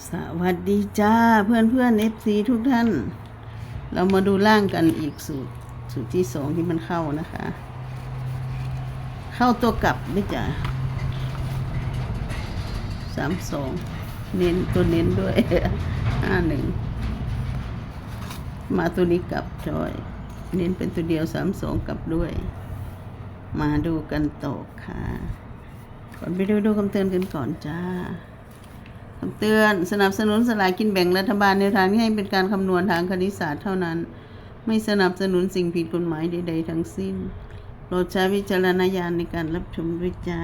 สวัสดีจ้าเพื่อนเพื่อนเอฟซีทุกท่าน เรามาดูล่างกันอีกสูตรสูตรที่สองที่มันเข้านะคะ เข้าตัวกลับด้วยจ้ะสามสองเน้นตัวเน้นด้วยห้าหนึ่งมาตัวนี้กลับจอย เน้นเป็นตัวเดียวสามสองกลับด้วย มาดูกันต่อค่ะก่อนไปดูดูคำเตือนกันก่อนจ้า คำเตือนสนับสนุนสลากกินแบ่งรัฐบาลในทางที่ให้เป็นการคำนวณทางคณิตศาสตร์เท่านั้น ไม่สนับสนุนสิ่งผิดกฎหมายใด ๆ ทั้งสิ้นโปรดใช้วิจารณญาณในการรับชมด้วยจ้า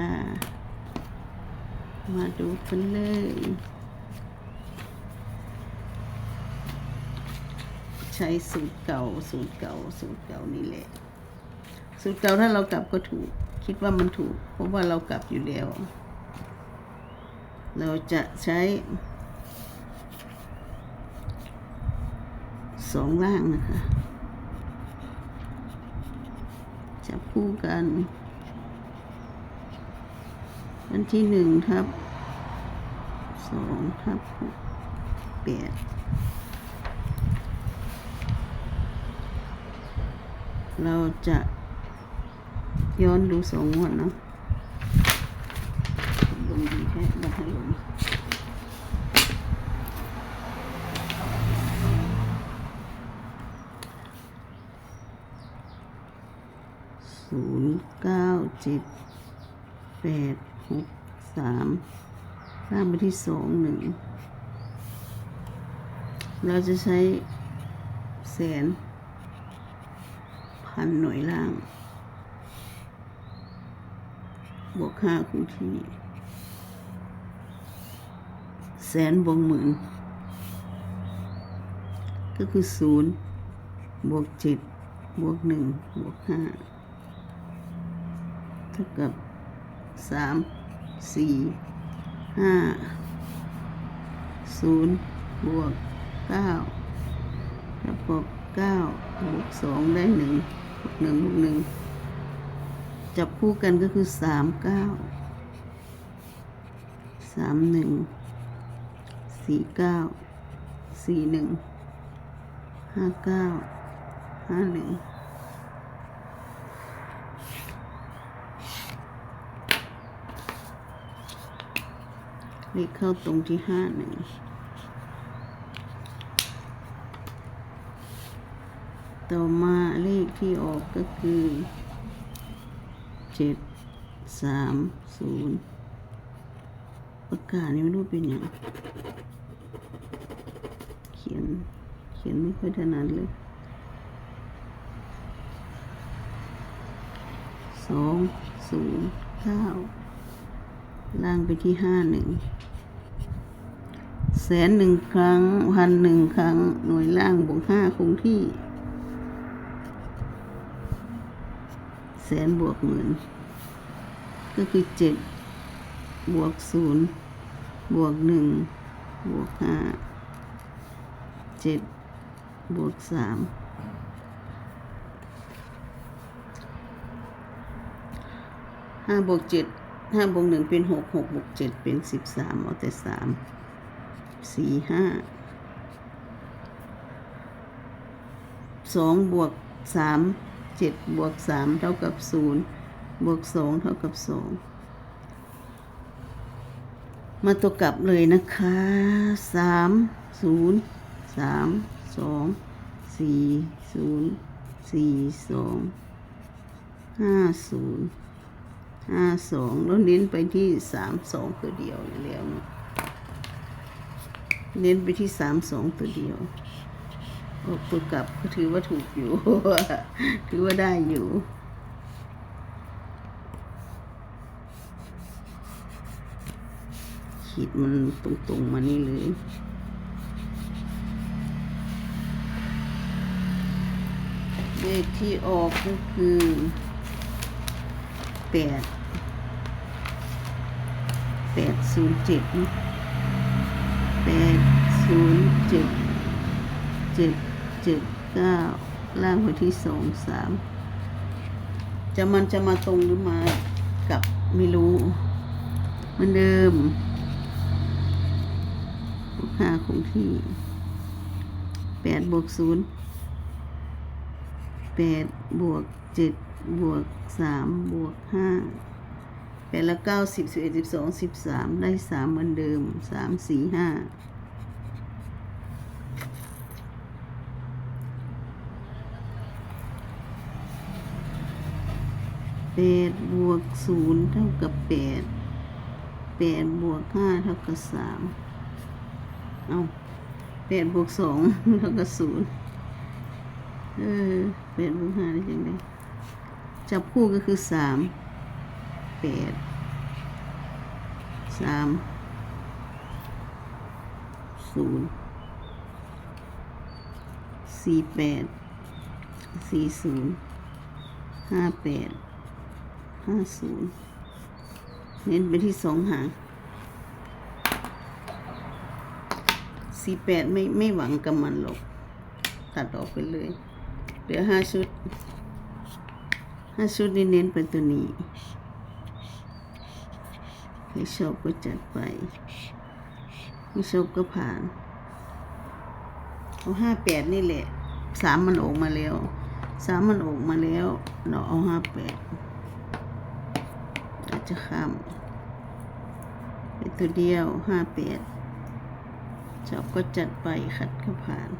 มาดูกันเลยใช้สูตรเก่าสูตรเก่าสูตรเก่านี่แหละ สูตรเก่าถ้าเรากลับก็ถูก คิดว่ามันถูก เพราะว่าเรากลับอยู่แล้ว เราจะใช้สองล่างนะคะ จับคู่กันอันที่หนึ่งทับสองทับหกแปดเราจะย้อนดูสองงวดเนาะ ลงดีแค่บัให้ลงศูนย์เก้าเจ็ดแปดหกสามล่างไปที่สองหนึ่งเราจะใช้แสน พันหน่วยล่าง บวกห้าคงที่ แสนบวกหมื่น ก็คือศูนย์บวกเจ็ดบวกหนึ่งบวกห้าเท่ากับสามสี่ห้าศูนย์บวกเก้าแล้วบวกเก้าบวกสองได้หนึ่งบวกหนึ่งบวกหนึ่งจับคู่กันก็คือสามเก้าสามหนึ่ง สี่เก้าสี่หนึ่งห้าเก้าห้าหนึ่งเลขเข้าตรงที่ห้าหนึ่งต่อมาเลขที่ออกก็คือเจ็ดสามศูนย์ปากกาศนี่ไม่รู้เป็นอย่าง เขียน เขียนไม่ค่อยถนัดเลยสองศูนย์เก้าล่างไปที่ห้าหนึ่งแสนหนึ่งครั้งพันหนึ่งครั้ง หน่วยล่างบวกห้าคงที่ แสนบวกหมื่นก็คือเจ็ดบวกศูนย์บวกหนึ่งบวกห้า เจ็ดบวกสามห้าบวกเจ็ดห้าบวกหนึ่งเป็นหกหกบวกเจ็ดเป็นสิบสามเอาแต่สามสี่ห้าสองบวกสามเจ็ดบวกสามเท่ากับศูนย์บวกสองเท่ากับสองมาตัวกลับเลยนะคะสามศูนย์ สามสองสี่ศูนย์สี่สองห้าศูนย์ห้าสองแล้วเน้นไปที่สามสองตัวเดียวอยู่แล้วนะเน้นไปที่สามสองตัวเดียวออกตัวกลับก็ถือว่าถูกอยู่ ถือว่าได้อยู่ขีดมันตรงๆมานี่เลย เลขที่ออกก็คือแปดแปดศูนย์เจ็ดแปดศูนย์เจ็ดเจ็ดเจ็ดเก้าล่างไปที่สองสามจะมันจะมาตรงหรือมากับไม่รู้เหมือนเดิมห้าคงที่แปดบวกศูนย์ แปดบวกเจ็ดบวกสามบวกห้าแปดละเก้าสิบสิบเอ็ดสิบสองสิบสามได้สามเหมือนเดิมสามสี่ห้าแปดบวกศูนย์เท่ากับแปดแปดบวกห้าเท่ากับสามเอาแปดบวกสองเท่ากับศูนย์เออ แปดบวกห้าได้ยังไงจับคู่ก็คือสามแปดสามศูนย์สี่แปดสี่ศูนย์ห้าแปดห้าศูนย์เน้นไปที่สองหางสี่แปดไม่ไม่หวังกับมันหรอก ตัดออกไปเลย เหลือห้าชุดห้าชุดนี้เน้นเป็นตัวนี้ใครชอบก็จัดไปไม่ชอบก็ผ่านเอาห้าแปดนี่แหละสามมันออกมาแล้วสามมันออกมาแล้ว เราเอาห้าแปดอาจจะข้ามเป็นตัวเดียวห้าแปดชอบก็จัดไปขัดก็ผ่าน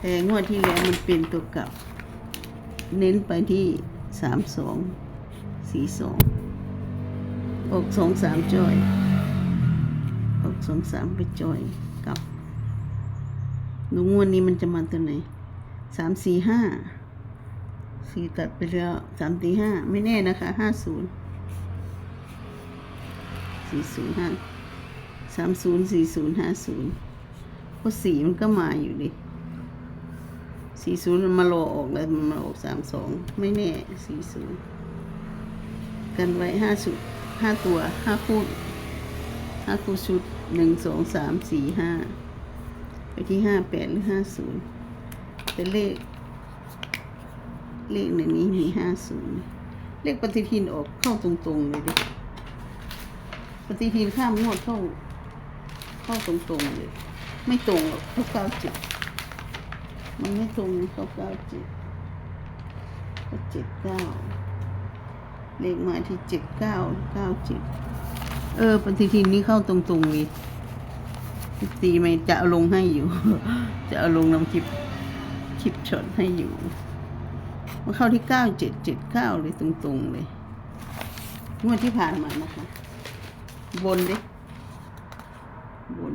แต่งวดที่แล้วมันเป็นตัวกลับเน้นไปที่สามสองสี่สองออกสองสามจอย ออกสองสามไปจอยกลับดูงวดนี้มันจะมาตัวไหนสามสี่ห้าสี่ตัดไปแล้วสามตีห้าไม่แน่นะคะห้าศูนย์สี่ศูนย์ห้าสามศูนย์สี่ศูนย์ห้าศูนย์เพราะสีมันก็มาอยู่ดิ สี่ศูนย์มาโลออกแล้วมาออกสามสองไม่แน่สี่ศูนย์กันไว้ห้าชุดห้าตัวห้าคู่ห้าคู่ชุดหนึ่งสองสามสี่ห้าไปที่ห้าแปดหรือห้าศูนย์เป็นเลข เลขในนี้มีห้าศูนย์เลขปฏิทินออกเข้าตรงๆเลยดิปฏิทินข้ามงวดเข้า เข้าตรงๆเลย ไม่ตรงหรอกเข้าเก้าจ็ด มันไม่ตรงเขาเก้าเจ็ดก็เจ็ดเก้าเลขมาที่เจ็ดเก้าเก้าเจ็ดเออปฏิทินนี้เข้าตรงๆเลยตีไม่จะเอาลงให้อยู่ จะเอาลงนำคลิปคลิปช็อตให้อยู่มันเข้าที่เก้าเจ็ดเจ็ดเก้าเลยตรงๆเลยงวดที่ผ่านมานะคะ บนดิบน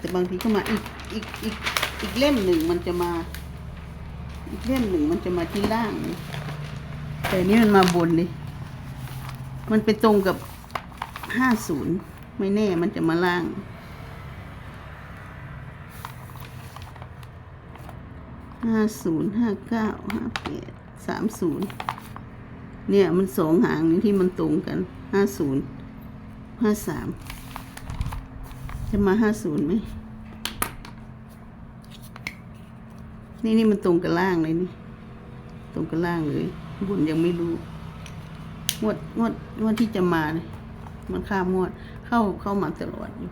แต่บางทีก็มาอีกอีกอีกอีกเล่มหนึ่งมันจะมา อีกเล่มหนึ่งมันจะมาที่ล่าง แต่นนี้มันมาบนเลยมันไปตรงกับห้าศูนย์ไม่แน่มันจะมาล่างห้าศูนย์ห้าเก้าห้าแปดสามศูนย์เนี่ยมันสองหางนี้ที่มันตรงกันห้าศูนย์ห้าสาม จะมาห้าศูนย์ไหม นี่นี่มันตรงกับล่างเลยนี่ ตรงกับล่างเลยบุญยังไม่รู้ งวดงวดงวดที่จะมาเนี่ยมันข้ามงวด เข้าเข้ามาตลอดอยู่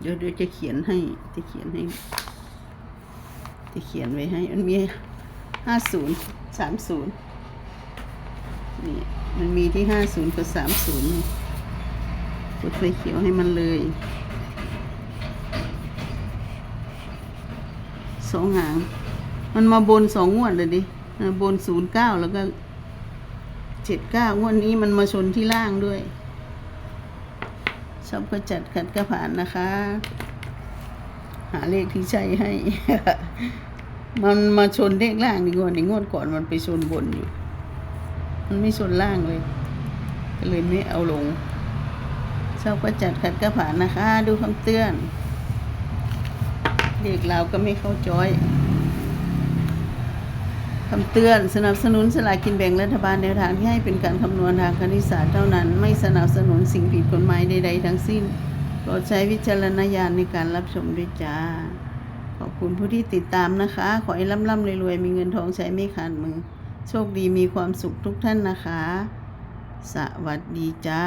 เดี๋ยวเดี๋ยวจะเขียนให้ จะเขียนให้ จะเขียนไว้ให้ มันมีห้าศูนย์สามศูนย์นี่ มันมีที่ห้าศูนย์กับสามศูนย์นี่ กดไฟเขียวให้มันเลยสองหาง มันมาบนสองงวดเลยดิบนศูนย์เก้าแล้วก็เจ็ดเก้างวดนี้มันมาชนที่ล่างด้วยชอบก็จัดขัดก็ผ่านนะคะ หาเลขที่ใช่ให้ มันมาชนเลขล่างดีกว่าในงวดก่อนมันไปชนบนอยู่ มันไม่ชนล่างเลย ก็เลยไม่เอาลง ชอบก็จัดขัดก็ผ่านนะคะ ดูคำเตือน เด็กเราก็ไม่เข้าจอยคำเตือนสนับสนุนสลากกินแบ่งรัฐบาลแนวทางที่ให้เป็นการคำนวณทางคณิตศาสตร์เท่านั้น ไม่สนับสนุนสิ่งผิดกฎหมายใดๆทั้งสิ้นโปรดใช้วิจารณญาณในการรับชมด้วยจ้า ขอบคุณผู้ที่ติดตามนะคะ ขอให้ร่ำๆรวยๆมีเงินทองใช้ไม่ขาดมือ โชคดีมีความสุขทุกท่านนะคะ สวัสดีจ้า